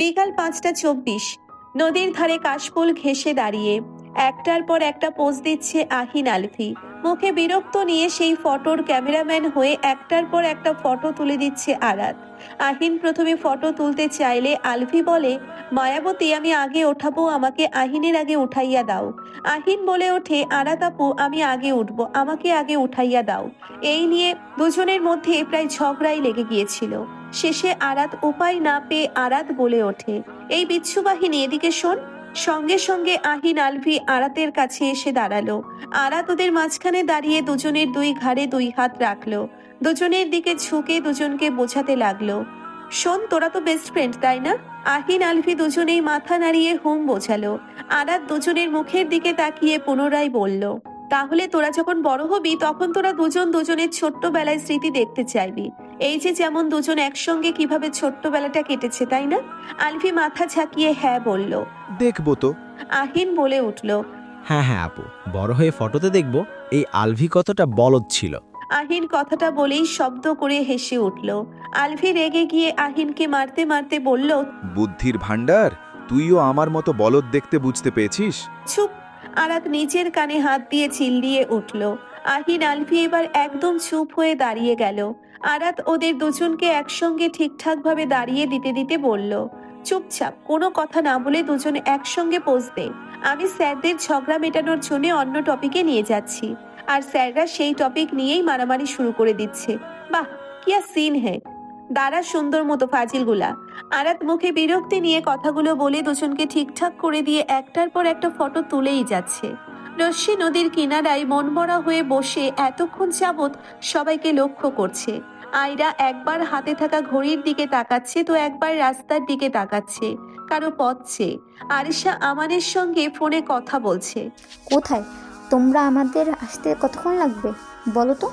বিকাল পাঁচটা চব্বিশ। নদীর ধারে কাশফুল ঘেসে দাঁড়িয়ে একটার পর একটা পোজ দিচ্ছে আহিন আলফি মুখে বিরক্ত নিয়ে সেই ফটোর ক্যামেরাম্যান হয়ে একটার পর একটা ফটো তুলে দিচ্ছে আরাত। আহিন প্রথমে ফটো তুলতে চাইলে আলফি বলে, মায়াবতী, আমি আগে ওঠাবো, আমাকে আহিনের আগে উঠাইয়া দাও। আহিন বলে ওঠে, আরাত আপু, আমি আগে উঠবো, আমাকে আগে উঠাইয়া দাও। এই নিয়ে দুজনের মধ্যে প্রায় ঝগড়াই লেগে গিয়েছিল। শেষে আরাত উপায় না পেয়ে আরাত বলে ওঠে। এই বিচ্ছু বাহিনী, এদিকে শোন। সঙ্গে সঙ্গে আহিন আলভি আরাতের কাছে এসে দাঁড়াল। আরাত ওদের মাঝখানে দাঁড়িয়ে দুজনের দুই ঘাড়ে দুই হাত রাখল। দুজনের দিকে ঝুঁকে দুজনকে বোঝাতে লাগল। শোন, তোরা তো বেস্ট ফ্রেন্ড তাই না? আহিন আলভি দুজনেই মাথা নাড়িয়ে হুম বোঝালো। আরাত দুজনের মুখের দিকে তাকিয়ে পুনরায় বলল, তাহলে তোরা যখন বড় হবি, তখন তোরা দুজন দুজনের ছোট্টবেলায় স্মৃতি দেখতে চাইবি। এই যে যেমন দুজন একসঙ্গে কীভাবে ছোট্টবেলাটা কেটেছে তাই না? আলফি মাথা ঝাঁকিয়ে হ্যাঁ বলল। দেখব তো। আহিন বলে উঠল। হ্যাঁ হ্যাঁ আপু বড় হয়ে ফটোতে দেখব এই আলভি কতটা বলদ ছিল। আহিন কথাটা বলেই শব্দ করে হেসে উঠল। আলভি রেগে গিয়ে আহিনকে মারতে মারতে বলল বুদ্ধির ভাণ্ডার তুইও আমার মতো বলদ দেখতে বুঝতে পেয়েছিস? চুপ। আরাত নিজের কানে হাত দিয়ে চিল্লিয়ে উঠল। আহিন আলভি এবার একদম চুপ হয়ে দাঁড়িয়ে গেল। আরাত ওদের দুজনকে একসঙ্গে ঠিকঠাকভাবে দাঁড়িয়ে দিতে দিতে বলল, চুপচাপ, কোনো কথা না বলে দুজন একসঙ্গে দে আমি স্যারদের ঝগড়া মেটানোর জন্য অন্য টপিকে নিয়ে যাচ্ছি। আর স্যাররা সেই টপিক নিয়েই মারামারি শুরু করে দিচ্ছে। বাহ, কি আর সিন হে। দাঁড়া সুন্দর মতো, ফাজিলগুলা। আরাত মুখে বিরক্তি নিয়ে কথাগুলো বলে দুজনকে ঠিকঠাক করে দিয়ে একটার পর একটা ফটো তুলেই যাচ্ছে। রশ্মি নদীর কিনারায় মনমরা হয়ে বসে এতক্ষণ যাবৎ সবাইকে লক্ষ্য করছে। আয়রা একবার হাতে থাকা ঘড়ির দিকে তাকাচ্ছে তো একবার রাস্তার দিকে তাকাচ্ছে কারও পথছে আরিশা আমানের সঙ্গে ফোনে কথা বলছে। কোথায়? তোমরা আমাদের আসতে কতক্ষণ লাগবে? বলো তো।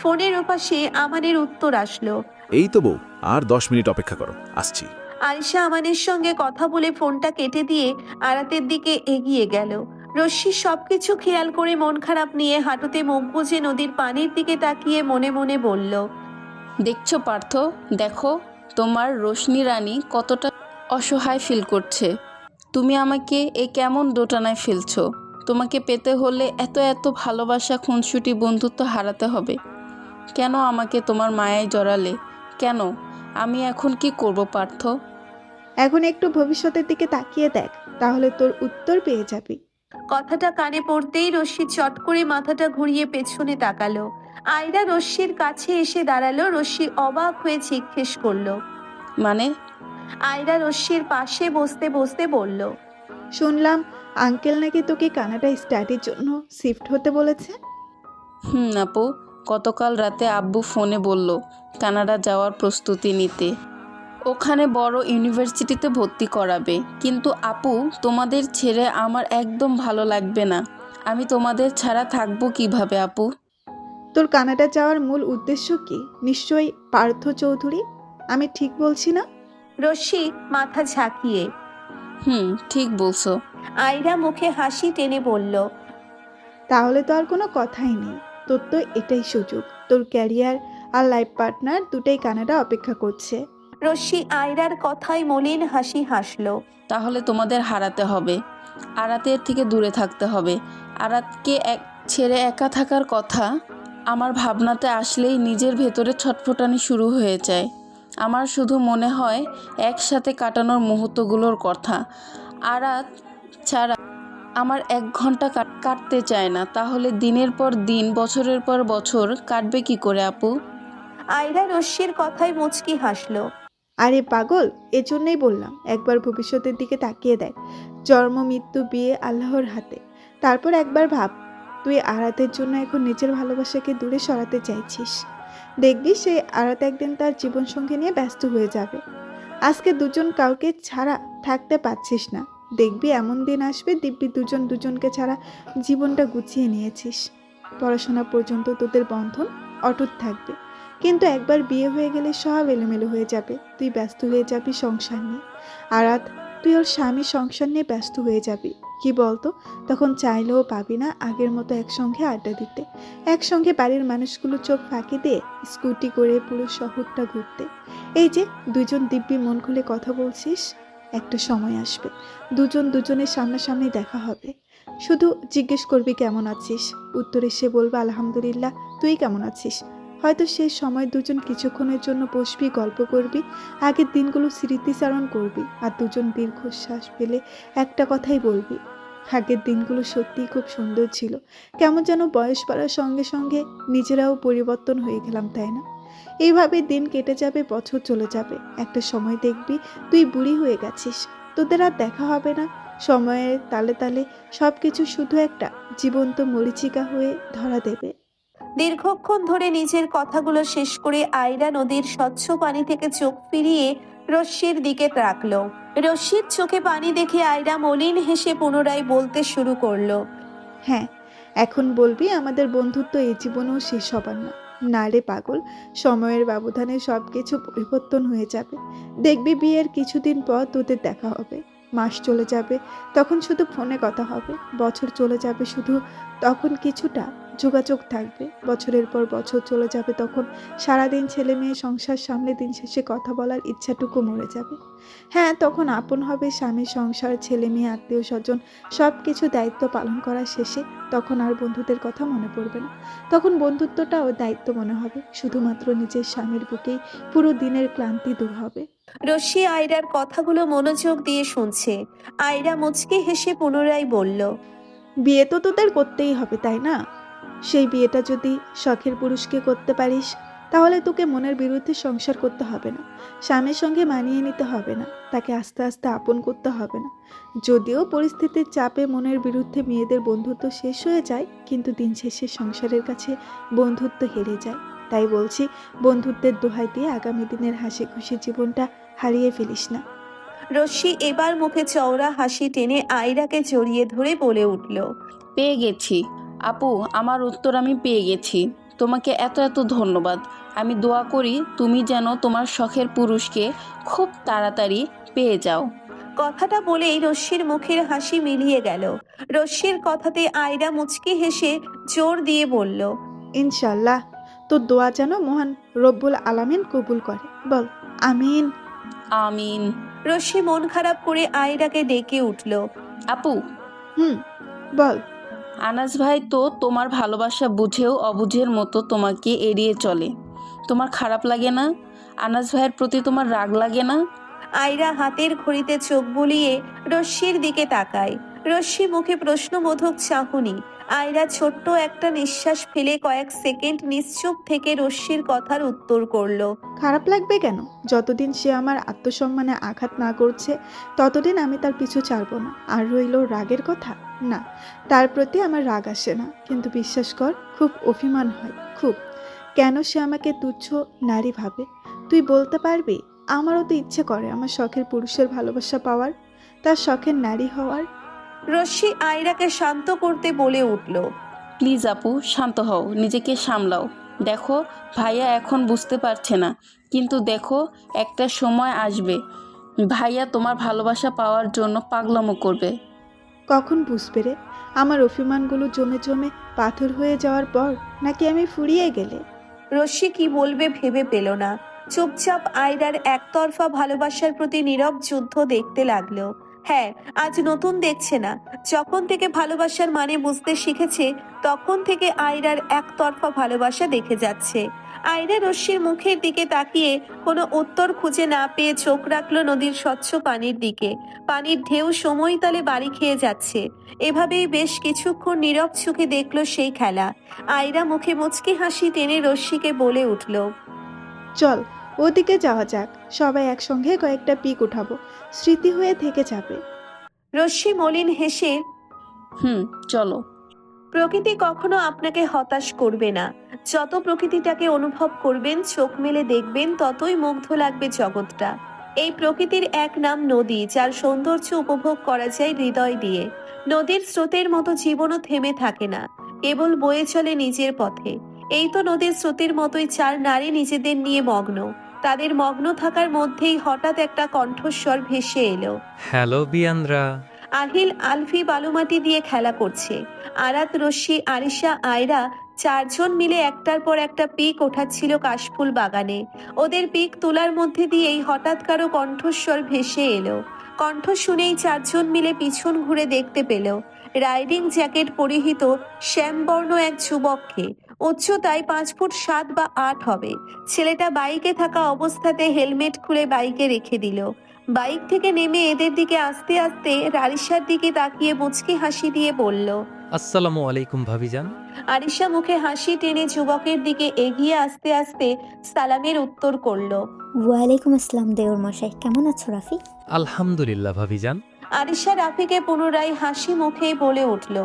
ফোনের ওপাশে আমানের উত্তর আসলো। এই তো বউ আর দশ মিনিট অপেক্ষা করো আসছি। আরিশা আমানের সঙ্গে কথা বলে ফোনটা কেটে দিয়ে আরাতের দিকে এগিয়ে গেল। রশ্মি সবকিছু খেয়াল করে মন খারাপ নিয়ে হাঁটুতে মুখ বুজে নদীর পানির দিকে তাকিয়ে মনে মনে বলল দেখছ পার্থ? দেখো তোমার রোশনি রানী কতটা অসহায় ফিল করছে। তুমি আমাকে এ কেমন দোটানায় ফেলছো? তোমাকে পেতে হলে এত এত ভালোবাসা খুনসুটি বন্ধুত্ব হারাতে হবে। কেন আমাকে তোমার মায়ায় জড়ালে? কেন? আমি এখন কি করব পার্থ? এখন একটু ভবিষ্যতের দিকে তাকিয়ে দেখ তাহলে তোর উত্তর পেয়ে যাবি। কথাটা কানে পড়তেই রশ্মি চট করে মাথাটা ঘুরিয়ে পেছনে তাকালো। আয়রা রশ্মির কাছে এসে দাঁড়াল রশ্মি অবাক হয়ে জিজ্ঞেস করল মানে? আয়রা রশ্মির পাশে বসতে বসতে বলল শুনলাম আঙ্কেল নাকি তোকে কানাডা স্টাডির জন্য শিফট হতে বলেছে। হুম আপু গতকাল রাতে আব্বু ফোনে বলল কানাডা যাওয়ার প্রস্তুতি নিতে। ওখানে বড় ইউনিভার্সিটিতে ভর্তি করাবে। কিন্তু আপু তোমাদের ছেড়ে আমার একদম ভালো লাগবে না। আমি তোমাদের ছাড়া থাকব কীভাবে আপু? তোর কানাডা যাওয়ার মূল উদ্দেশ্য কি? নিশ্চয়ই পার্থ চৌধুরী? আমি ঠিক বলছি না? রশ্মি মাথা ঝাঁকিয়ে। হুম ঠিক বলছো। আয়রা মুখে হাসি টেনে বলল তাহলে তো আর কোনো কথাই নেই। তোর তো এটাই সুযোগ। তোর ক্যারিয়ার আর লাইফ পার্টনার দুটাই কানাডা অপেক্ষা করছে। রশ্মি আয়রার কথায় মলিন হাসি হাসলো। তাহলে তোমাদের হারাতে হবে। আরাতের থেকে দূরে থাকতে হবে। আরাতকে এক ছেড়ে একা থাকার কথা? আমার ভাবনাতে আসলেই নিজের ভেতরে ছটফটানি শুরু হয়ে যায়। আমার শুধু মনে হয় একসাথে কাটানোর মুহূর্তগুলোর কথা। আরাত ছাড়া আমার এক ঘণ্টা কাট- কাটতে চায় না। তাহলে দিনের পর দিন বছরের পর বছর কাটবে কি করে আপু? আয়রা রশ্মির কথায় মুচকি হাসলো। আরে পাগল এজন্যই বললাম একবার ভবিষ্যতের দিকে তাকিয়ে দেখ। জন্ম মৃত্যু বিয়ে আল্লাহর হাতে। তারপর একবার ভাব। তুই আরাতের জন্য এখন নিজের ভালোবাসাকে দূরে সরাতে চাইছিস। দেখবি সেই আরাত একদিন তার জীবনসঙ্গী নিয়ে ব্যস্ত হয়ে যাবে। আজকে দুজন কাউকে ছাড়া থাকতে পারছিস না। দেখবি এমন দিন আসবে দিব্যি দুজন দুজনকে ছাড়া জীবনটা গুছিয়ে নিয়েছিস। পড়াশোনা পর্যন্ত তোদের বন্ধন অটুট থাকবে। কিন্তু একবার বিয়ে হয়ে গেলে সব এলোমেলো হয়ে যাবে। তুই ব্যস্ত হয়ে যাবি সংসার নিয়ে। আরাত তুই ওর স্বামী সংসার নিয়ে ব্যস্ত হয়ে যাবি। কি বলতো? তখন চাইলেও পাবি না আগের মতো একসঙ্গে আড্ডা দিতে। একসঙ্গে বাড়ির মানুষগুলো চোখ ফাঁকি দিয়ে স্কুটি করে পুরো শহরটা ঘুরতে। এই যে দুজন দিব্যি মন খুলে কথা বলছিস, একটা সময় আসবে। দুজন দুজনের সামনাসামনি দেখা হবে। শুধু জিজ্ঞেস করবি কেমন আছিস? উত্তরে সে বলবে, আলহামদুলিল্লাহ, তুই কেমন আছিস? হয়তো সেই সময় দুজন কিছুক্ষণের জন্য বসবি, গল্প করবি, আগের দিনগুলো স্মৃতিচারণ করবি আর দুজন দীর্ঘশ্বাস ফেলে একটা কথাই বলবি, আগের দিনগুলো সত্যিই খুব সুন্দর ছিল। কেমন যেন বয়স বাড়ার সঙ্গে সঙ্গে নিজেরাও পরিবর্তন হয়ে গেলাম, তাই না? এইভাবে দিন কেটে যাবে, বছর চলে যাবে। একটা সময় দেখবি তুই বুড়ি হয়ে গেছিস, তোদের আর দেখা হবে না। সময়ের তালে তালে সব কিছু শুধু একটা জীবন্ত মরিচিকা হয়ে ধরা দেবে। দীর্ঘক্ষণ ধরে নিজের কথাগুলো শেষ করে আয়রা নদীর স্বচ্ছ পানি থেকে চোখ ফিরিয়ে রশ্মির দিকে তাকলো। রশ্মির চোখে পানি দেখে আয়রা মলিন হেসে পুনরায় বলতে শুরু করল হ্যাঁ এখন বলবি আমাদের বন্ধুত্ব এই জীবনেও শেষ হবার না। না রে পাগল, সময়ের ব্যবধানে সব কিছু পরিবর্তন হয়ে যাবে। দেখবি বিয়ের কিছুদিন পর তোদের দেখা হবে। মাস চলে যাবে, তখন শুধু ফোনে কথা হবে। বছর চলে যাবে শুধু তখন কিছুটা যোগাযোগ থাকবে। বছরের পর বছর চলে যাবে তখন সারাদিন ছেলে মেয়ে সংসার সামনে দিন শেষে কথা বলার ইচ্ছাটুকু মরে যাবে। হ্যাঁ তখন আপন হবে স্বামী সংসার ছেলে মেয়ে আত্মীয় স্বজন সব কিছু দায়িত্ব পালন করার শেষে তখন আর বন্ধুদের কথা মনে পড়বে না। তখন বন্ধুত্বটাও দায়িত্ব মনে হবে। শুধুমাত্র নিজের স্বামীর বুকেই পুরো দিনের ক্লান্তি দূর হবে। রশ্মি আয়রার কথাগুলো মনোযোগ দিয়ে শুনছে। আয়রা মুচকে হেসে পুনরায় বলল বিয়ে তো তোদের করতেই হবে তাই না? সেই বিয়েটা যদি শখের পুরুষকে করতে পারিস তাহলে তোকে মনের বিরুদ্ধে সংসার করতে হবে না। স্বামীর সঙ্গে মানিয়ে নিতে হবে না তাকে আস্তে আস্তে আপন করতে হবে না। যদিও পরিস্থিতির চাপে মনের বিরুদ্ধে মেয়েদের বন্ধুত্ব শেষ হয়ে যায় কিন্তু দিন শেষে সংসারের কাছে বন্ধুত্ব হেরে যায়। তাই বলছি বন্ধুত্বের দোহাই দিয়ে আগামী দিনের হাসি খুশি জীবনটা হারিয়ে ফেলিস না। রশ্মি এবার মুখে চওড়া হাসি টেনে আয়রাকে জড়িয়ে ধরে বলে উঠল পেয়ে গেছি। আপু আমার উত্তর আমি পেয়ে গেছি। তোমাকে এত এত ধন্যবাদ। আমি দোয়া করি তুমি যেন তোমার শখের পুরুষকে খুব তাড়াতাড়ি পেয়ে যাও। কথাটা বলেই রশ্মির মুখের হাসি মিলিয়ে গেল। রশ্মির কথাতে আয়রা মুচকি হেসে জোর দিয়ে বলল ইনশাল্লাহ তোর দোয়া যেন মহান রব্বুল আলামিন কবুল করে। বল আমিন। আমিন। রশ্মি মন খারাপ করে আয়রাকে ডেকে উঠল আপু। হুম বল। আনাস ভাই তো তোমার ভালোবাসা বুঝেও অবুঝের মতো তোমাকে এড়িয়ে চলে। তোমার খারাপ লাগে না? আনাস ভাইয়ের প্রতি তোমার রাগ লাগে না? আয়রা হাতের ঘড়িতে চোখ বুলিয়ে রশ্মির দিকে তাকায়। রশ্মি মুখে প্রশ্নবোধক চাহনি। আয়রা ছোট্ট একটা নিঃশ্বাস ফেলে কয়েক সেকেন্ড নিশ্চুপ থেকে রশ্মির কথার উত্তর করল খারাপ লাগবে কেন? যতদিন সে আমার আত্মসম্মানে আঘাত না করছে ততদিন আমি তার পিছু ছাড়বো না। আর রইল রাগের কথা? না তার প্রতি আমার রাগ আসে না। কিন্তু বিশ্বাস কর খুব অভিমান হয় খুব। কেন সে আমাকে তুচ্ছ নারী ভাবে? তুই বলতে পারবি আমারও তো ইচ্ছে করে আমার শখের পুরুষের ভালোবাসা পাওয়ার তার শখের নারী হওয়ার। রশ্মি আয়রাকে শান্ত করতে বলে উঠল। প্লিজ আপু শান্ত হও নিজেকে সামলাও। দেখো ভাইয়া এখন বুঝতে পারছে না। কিন্তু দেখো একটা সময় আসবে। ভাইয়া তোমার ভালোবাসা পাওয়ার জন্য পাগলামো করবে। কখন বুঝবে রে? আমার অভিমানগুলো জমে জমে পাথর হয়ে যাওয়ার পর নাকি আমি ফুরিয়ে গেলে? রশ্মি কি বলবে ভেবে পেল না। চুপচাপ আয়রার একতরফা ভালোবাসার প্রতি নীরব যুদ্ধ দেখতে লাগল। হ্যাঁ আজ নতুন দেখছে না। যখন থেকে ভালোবাসার মানে বুঝতে শিখেছে, তখন থেকে আয়রার একতরফা ভালোবাসা দেখে যাচ্ছে। আয়রা রশ্মির মুখের দিকে তাকিয়ে কোনো উত্তর খুঁজে না পেয়ে চোখ রাখল নদীর স্বচ্ছ পানির দিকে। পানির ঢেউ সময় তালে বাড়ি খেয়ে যাচ্ছে। এভাবেই বেশ কিছুক্ষণ নীরব চোখে দেখল সেই খেলা। আয়রা মুখে মুচকি হাসি টেনে রশ্মিকে বলে উঠল চল ওদিকে যাওয়া যাক। সবাই একসঙ্গে কয়েকটা পিক উঠাবো। স্মৃতি হয়ে থেকে যাবে। রশ্মি মলিন হেসে হুম চলো। প্রকৃতি কখনো আপনাকে হতাশ করবে না। যত প্রকৃতিটাকে অনুভব করবেন, চোখ মেলে দেখবেন, ততই মুগ্ধ লাগবে জগৎটা। এই প্রকৃতির এক নাম নদী, যার সৌন্দর্য উপভোগ করা যায় হৃদয় দিয়ে। নদীর স্রোতের মতো জীবনও থেমে থাকে না, কেবল বয়ে চলে নিজের পথে। এই তো নদীর স্রোতের মতোই চার নারী নিজেদের নিয়ে মগ্ন। তাদের মগ্ন থাকার মধ্যেই হঠাৎ একটা কণ্ঠস্বর ভেসে এলো। হ্যালো বিয়ানরা আহিল আলফি বালুমাটি দিয়ে খেলা করছে। আরাত, রশ্মি, আরিশা, আয়রা চারজন মিলে একটার পর একটা পিক ওঠাচ্ছিল কাশফুল বাগানে। ওদের পিক তোলার মধ্যে দিয়েই হঠাৎ কারও কণ্ঠস্বর ভেসে এলো। কণ্ঠ শুনেই চারজন মিলে পিছন ঘুরে দেখতে পেল। রাইডিং জ্যাকেট পরিহিত শ্যামবর্ণ এক যুবককে। উচ্চতায় পাঁচ ফুট সাত বা আট হবে। ছেলেটা বাইকে থাকা অবস্থাতে হেলমেট খুলে বাইকে রেখে দিল। বাইক থেকে নেমে এদের দিকে আস্তে আস্তে রারিসার দিকে তাকিয়ে মুচকি হাসি দিয়ে বলল আসসালামু আলাইকুম ভাবিজান। আরিশা মুখে হাসি টেনে যুবকের দিকে এগিয়ে আস্তে আস্তে সালামের উত্তর করল ওয়ালাইকুম আসসালাম দেওর মশাই কেমন আছো রাফি? আলহামদুলিল্লাহ ভাবিজান। আরিশা রাফিকে পুনরায় হাসি মুখে বলে উঠল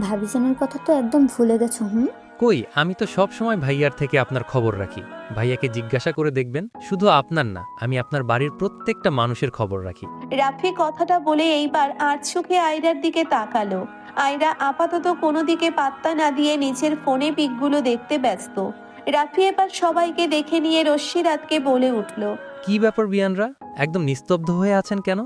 ভাবিজানের কথা তো একদম ভুলে গেছো হুম? কই আমি তো সব সময় ভাইয়ার থেকে আপনার খবর রাখি। ভাইয়াকে জিজ্ঞাসা করে দেখবেন শুধু আপনার না আমি আপনার বাড়ির প্রত্যেকটা মানুষের খবর রাখি। রাফি কথাটা বলে এইবার আর চোখে আয়রার দিকে তাকালো। আয়রা আপাতত কোনো দিকে পাত্তা না দিয়ে নিজের ফোনে পিকগুলো দেখতে ব্যস্ত। রাফি এবার সবাইকে দেখে নিয়ে রশ্মিরাতকে বলে উঠল কি ব্যাপার বিয়ানরা? একদম নিস্তব্ধ হয়ে আছেন কেন?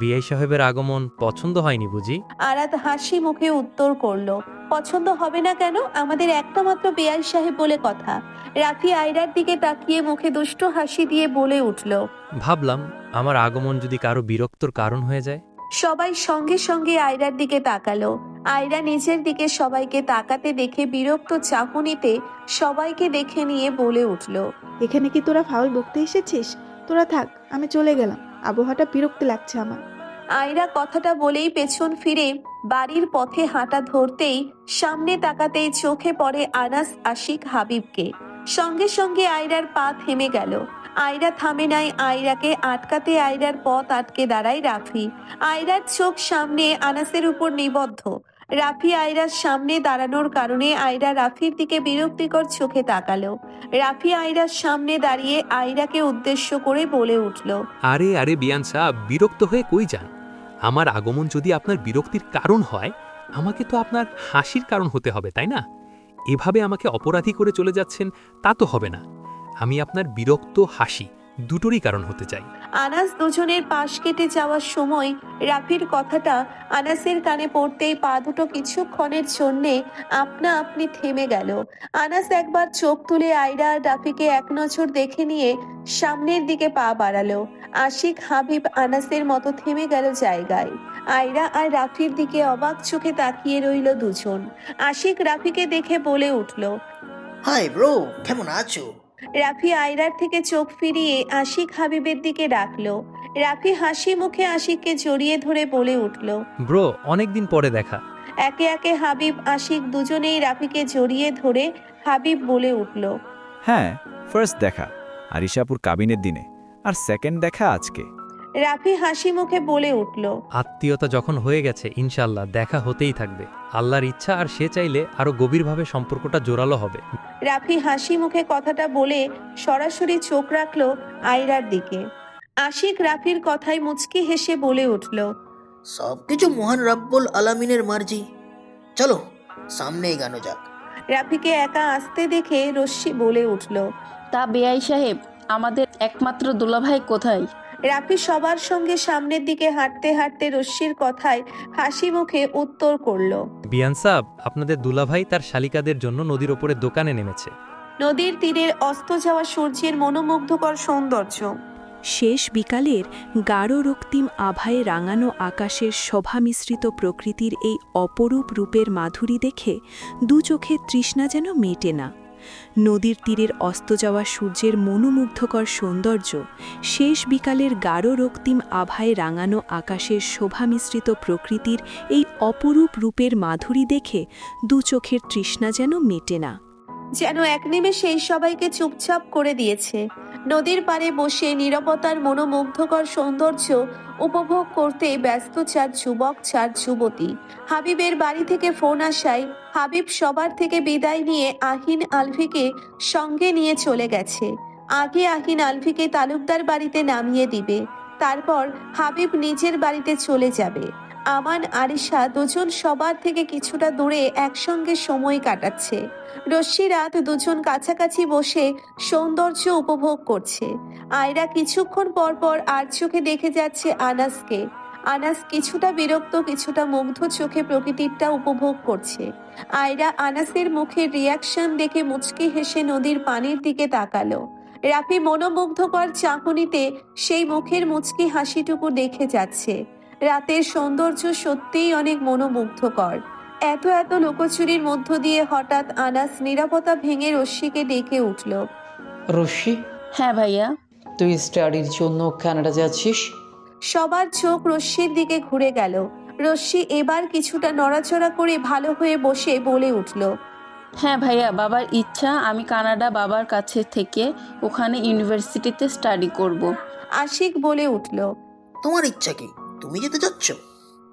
বিআই সাহেবের আগমন পছন্দ হয়নি বুঝি? আরাত হাসি মুখে উত্তর করল পছন্দ হবে না কেন? আমাদের একটা মাত্র বেয়াই সাহেব বলে কথা। রাফি আয়রার দিকে তাকিয়ে মুখে দুষ্ট হাসি দিয়ে বলে উঠল ভাবলাম আমার আগমন যদি কারও বিরক্তর কারণ হয়ে যায়? সবাই সঙ্গে সঙ্গে আয়রার দিকে তাকালো। আয়রা নিজের দিকে সবাইকে তাকাতে দেখে বিরক্ত চাহনিতে সবাইকে দেখে নিয়ে বলে উঠল এখানে কি তোরা ফাউল বকতে এসেছিস? তোরা থাক আমি চলে গেলাম। আবহাওয়াটা বিরক্ত লাগছে আমার। আয়রা কথাটা বলেই পেছন ফিরে বাড়ির পথে হাঁটা ধরতেই সামনে তাকাতেই চোখে পড়ে আনাস আশিক হাবিবকে। সঙ্গে সঙ্গে আয়রার পা থেমে গেল। আয়রা থামে নাই, আয়রাকে আটকাতে আয়রার পথ আটকে দাঁড়ায় রাফি। আয়রার চোখ সামনে আনাসের উপর নিবদ্ধ। রাফি আয়রার সামনে দাঁড়ানোর কারণে আয়রা রাফির দিকে বিরক্তিকর চোখে তাকালো। রাফি আয়রার সামনে দাঁড়িয়ে আয়রাকে উদ্দেশ্য করে বলে উঠল, আরে আরে বিয়ান সাহ বিরক্ত হয়ে কই যান? আমার আগমন যদি আপনার বিরক্তির কারণ হয়, আমাকে তো আপনার হাসির কারণ হতে হবে, তাই না? এভাবে আমাকে অপরাধী করে চলে যাচ্ছেন, তা তো হবে না। আমি আপনার বিরক্ত হাসি। দুটোরই কারণ হতে চাই। আনাস দুজনের পাশ কেটে যাওয়ার সময় রাফির কথাটা আনাসের কানে পড়তেই পা দুটো কিছুক্ষণের জন্যে আপনা আপনি থেমে গেল। আনাস একবার চোখ তুলে আয়রা আর রাফিকে এক নজর দেখে নিয়ে সামনের দিকে পা বাড়ালো। আশিক হাবিব আনাসের মতো থেমে গেল জায়গায়। আয়রা আর রাফির দিকে অবাক চোখে তাকিয়ে রইল দুজন। আশিক রাফিকে দেখে বলে উঠল হাই ব্রো কেমন আছো? রাফি আয়রার থেকে চোখ ফিরিয়ে আশিক হাবিবের দিকে ডাকলো রাফি হাসি মুখে আশিককে জড়িয়ে ধরে বলে উঠল ব্রো অনেকদিন পরে দেখা। একে একে হাবিব আশিক দুজনেই রাফিকে জড়িয়ে ধরে হাবিব বলে উঠল হ্যাঁ ফার্স্ট দেখা আরিশাপুর কাবিনের দিনে আর সেকেন্ড দেখা আজকে। রাফি হাসি মুখে বলে উঠল আত্মীয়তা যখন হয়ে গেছে ইনশাল্লাহ দেখা হতেই থাকবে। আল্লাহর ইচ্ছা আর সে চাইলে আরও গভীরভাবে সম্পর্কটা জোরালো হবে। রাফি হাসি মুখে কথাটা বলে সরাসরি চোখ রাখল আয়রার দিকে। আশিক রাফির কথায় মুচকি হেসে বলে উঠল সব কিছু মহান রাব্বুল আলামিনের মার্জি। চলো সামনে এগানো যাক। রাফিকে একা আসতে দেখে রশ্মি বলে উঠল তা বেআই সাহেব আমাদের একমাত্র দুলাভাই কোথায়? রাফি সবার সঙ্গে সামনের দিকে হাঁটতে হাঁটতে রশ্মির কথায় হাসি মুখে উত্তর করল বিয়ান সাহ আপনাদের দুলাভাই তার শালিকাদের জন্য নদীর ওপরে দোকানে নেমেছে। নদীর তীরের অস্ত যাওয়া সূর্যের মনোমুগ্ধকর সৌন্দর্য। শেষ বিকালের গাঢ় রক্তিম আভায় রাঙানো আকাশের শোভা মিশ্রিত প্রকৃতির এই অপরূপ রূপের মাধুরী দেখে দু চোখে তৃষ্ণা যেন মেটে না। নদীর তীরের অস্ত যাওয়া সূর্যের মনোমুগ্ধকর সৌন্দর্য, শেষ বিকালের গাঢ় রক্তিম আভায় রাঙানো আকাশের শোভা মিশ্রিত প্রকৃতির এই অপরূপ রূপের মাধুরী দেখে দু চোখের তৃষ্ণা যেন মেটে না। যেন এক নিমেষেই সবাইকে চুপচাপ করে দিয়েছে। নদীর পাড়ে বসে নীরবতার মনোমুগ্ধকর সৌন্দর্য উপভোগ করতে ব্যস্ত চার যুবক চার যুবতী। হাবিবের বাড়ি থেকে ফোন আসায় হাবিব সবার থেকে বিদায় নিয়ে আহিন আলভিকে সঙ্গে নিয়ে চলে গেছে। আগে আহিন আলভিকে তালুকদার বাড়িতে নামিয়ে দিবে। তারপর হাবিব নিজের বাড়িতে চলে যাবে। আমান, আরিশা দুজন সবার থেকে কিছুটা দূরে একসঙ্গে সময় কাটাচ্ছে। রশ্মি রাত দুজন কাছাকাছি বসে সৌন্দর্য উপভোগ করছে। আয়রা কিছুক্ষণ পর পর আর চোখে দেখে যাচ্ছে আনাসকে। আনাস কিছুটা বিরক্ত, কিছুটা মুগ্ধ চোখে প্রকৃতিরটা উপভোগ করছে। আয়রা আনাসের মুখের রিয়াকশন দেখে মুচকি হেসে নদীর পানির দিকে তাকালো। রাফি মনোমুগ্ধকর চাহনিতে সেই মুখের মুচকি হাসিটুকু দেখে যাচ্ছে। রাতের সৌন্দর্য সত্যিই অনেক মনোমুগ্ধকর। এত এত লুকোচুরির মধ্য দিয়ে হঠাৎ আনাস নিরাপত্তা ভেঙে রশ্মিকে ডেকে উঠল। রশ্মি? হ্যাঁ ভাইয়া। তুই স্টাডির জন্য কানাডা যাচ্ছিস? সবার চোখ রশ্মির দিকে ঘুরে গেল। রশ্মি এবার কিছুটা নড়াচড়া করে ভালো হয়ে বসে বলে উঠল হ্যাঁ ভাইয়া বাবার ইচ্ছা আমি কানাডা বাবার কাছে থেকে ওখানে ইউনিভার্সিটিতে স্টাডি করব। আশিক বলে উঠল তোমার ইচ্ছা কি? তুমি যেতে চাচ্ছ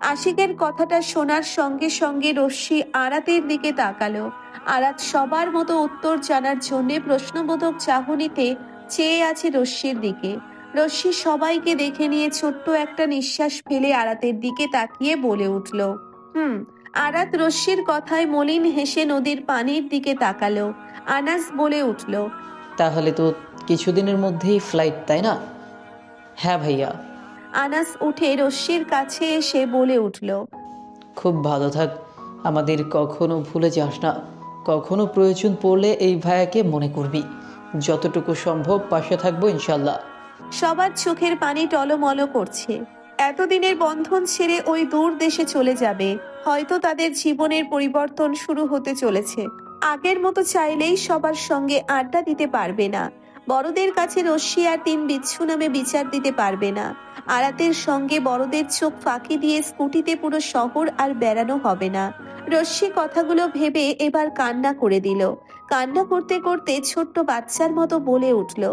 আশিকের কথাটা শোনার সঙ্গে সঙ্গে রশ্মি আরাতের দিকে তাকালো। আরাত সবার মতো উত্তর জানার জন্যে প্রশ্নবোধক চাহনিতে চেয়ে আছে রশ্মির দিকে। রশ্মি সবাইকে দেখে নিয়ে ছোট্ট একটা নিঃশ্বাস ফেলে আরাতের দিকে তাকিয়ে বলে উঠল হুম। আরাত রশ্মির কথায় মলিন হেসে নদীর পানির দিকে তাকালো। আনাস বলে উঠল তাহলে তো কিছুদিনের মধ্যেই ফ্লাইট তাই না? হ্যাঁ ভাইয়া। আনাস উঠে রশ্মির কাছে এসে বলে উঠল খুব ভালো থাক আমাদের কখনো ভুলে যাস না। কখনো প্রয়োজন পড়লে এই ভাইয়াকে মনে করবি। যতটুকু সম্ভব পাশে থাকব ইনশাল্লাহ। সবার চোখের পানি টলমল করছে। এতদিনের বন্ধন ছেড়ে ওই দূর দেশে চলে যাবে হয়তো তাদের জীবনের পরিবর্তন শুরু হতে চলেছে। আগের মতো চাইলেই সবার সঙ্গে আড্ডা দিতে পারবে না। বড়দের কাছে রশ্মি আর তিন বিচ্ছু নামে বিচার দিতে পারবে না। আরাতের সঙ্গে বড়দের চোখ ফাঁকি দিয়ে স্কুটিতে পুরো শহর আর বেড়ানো হবে না। রশ্মি কথাগুলো ভেবে এবার কান্না করে দিল। কান্না করতে করতে ছোট্ট বাচ্চার মতো বলে উঠল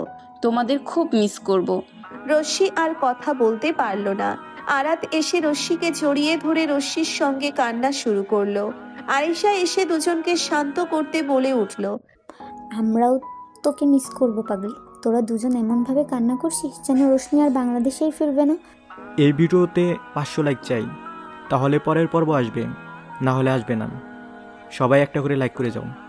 তোমাদের খুব মিস করব। রশ্মি আর কথা বলতে পারল না। আরাত এসে রশ্মিকে জড়িয়ে ধরে রশ্মির সঙ্গে কান্না শুরু করল। আরিশা এসে দুজনকে শান্ত করতে বলে উঠল আমরাও তোকে মিস করব পাগলি। তোরা দুজন এমনভাবে কান্না করছিস যেন রশ্মি আর বাংলাদেশেই ফিরবে না? এই ভিডিওতে পাঁচশো লাইক চাই। তাহলে পরের পর্ব আসবে। না হলে আসবে না। সবাই একটা করে লাইক করে যাও।